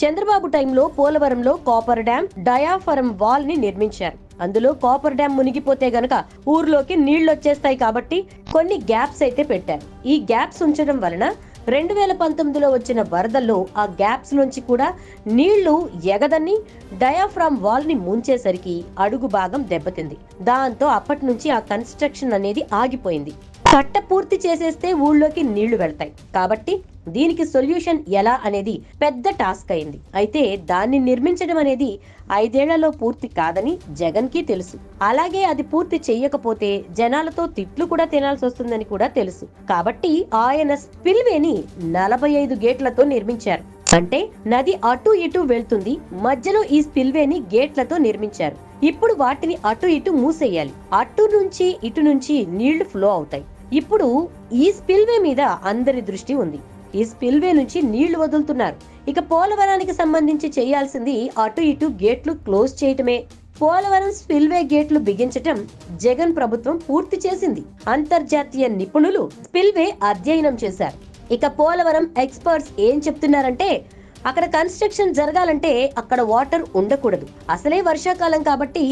చంద్రబాబు టైంలో పోలవరంలో copper dam డయాఫరం వాల్ని నిర్మించారు. అందులో కాపర్ డ్యాం మునిగిపోతే గనక ఊర్లోకి నీళ్ళొచ్చేస్తాయి కాబట్టి కొన్ని గ్యాప్స్ అయితే పెట్టారు. ఈ గ్యాప్స్ ఉంచడం వలన రెండు వేల పంతొమ్మిదిలో వచ్చిన వరదల్లో ఆ గ్యాప్స్ నుంచి కూడా నీళ్ళు ఎగదని డయాఫ్రామ్ వాల్ని ముంచేసరికి అడుగు భాగం దెబ్బతింది. దాంతో అప్పటి నుంచి ఆ కన్స్ట్రక్షన్ అనేది ఆగిపోయింది. కట్ట పూర్తి చేసేస్తే ఊళ్ళోకి నీళ్ళు వెళ్తాయి. కాబట్టి దీనికి సొల్యూషన్ ఎలా అనేది పెద్ద టాస్క్ అయింది. అయితే దాన్ని నిర్మించడం అనేది ఐదేళ్ళలో పూర్తి కాదని జగన్కి తెలుసు. అలాగే అది పూర్తి చెయ్యకపోతే జనాలతో తిట్లు కూడా తినాల్సి వస్తుందని కూడా తెలుసు. కాబట్టి ఆయన స్పిల్వేని నలభై ఐదు గేట్లతో నిర్మించారు. అంటే నది అటు ఇటు వెళ్తుంది మధ్యలో ఈ స్పిల్వేని గేట్లతో నిర్మించారు. ఇప్పుడు వాటిని అటు ఇటు మూసేయాలి. అటు నుంచి ఇటు నుంచి నీళ్ళు ఫ్లో అవుతాయి. ఇప్పుడు ఈ స్పిల్వే మీద అందరి దృష్టి ఉంది. ఈ స్పిల్వే నుంచి నీళ్ళు వదులుతున్నారు. ఇక పోలవరానికి సంబంధించి చేయాల్సింది అటు ఇటు గేట్లు క్లోజ్ చేయటమే. పోలవరం స్పిల్వే గేట్లు బిగించటం జగన్ ప్రభుత్వం పూర్తి చేసింది. అంతర్జాతీయ నిపుణులు స్పిల్వే అధ్యయనం చేశారు. ఇక పోలవరం ఎక్స్పర్ట్స్ ఏం చెప్తున్నారంటే అక్కడ కన్స్ట్రక్షన్ జరగాలంటే అక్కడ వాటర్ ఉండకూడదు. అసలే వర్షాకాలం కాబట్టి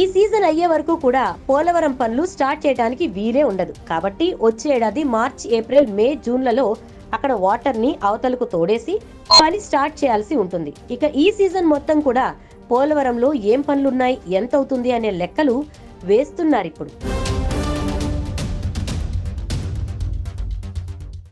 ఈ సీజన్ అయ్యే వరకు కూడా పోలవరం పనులు స్టార్ట్ చేయడానికి వీలే ఉండదు. కాబట్టి వచ్చే ఏడాది మార్చ్ ఏప్రిల్ మే జూన్లలో అక్కడ వాటర్ని అవతలకు తోడేసి పని స్టార్ట్ చేయాల్సి ఉంటుంది. ఇక ఈ సీజన్ మొత్తం కూడా పోలవరంలో ఏం పనులున్నాయి ఎంత అవుతుంది అనే లెక్కలు వేస్తున్నారు ఇప్పుడు.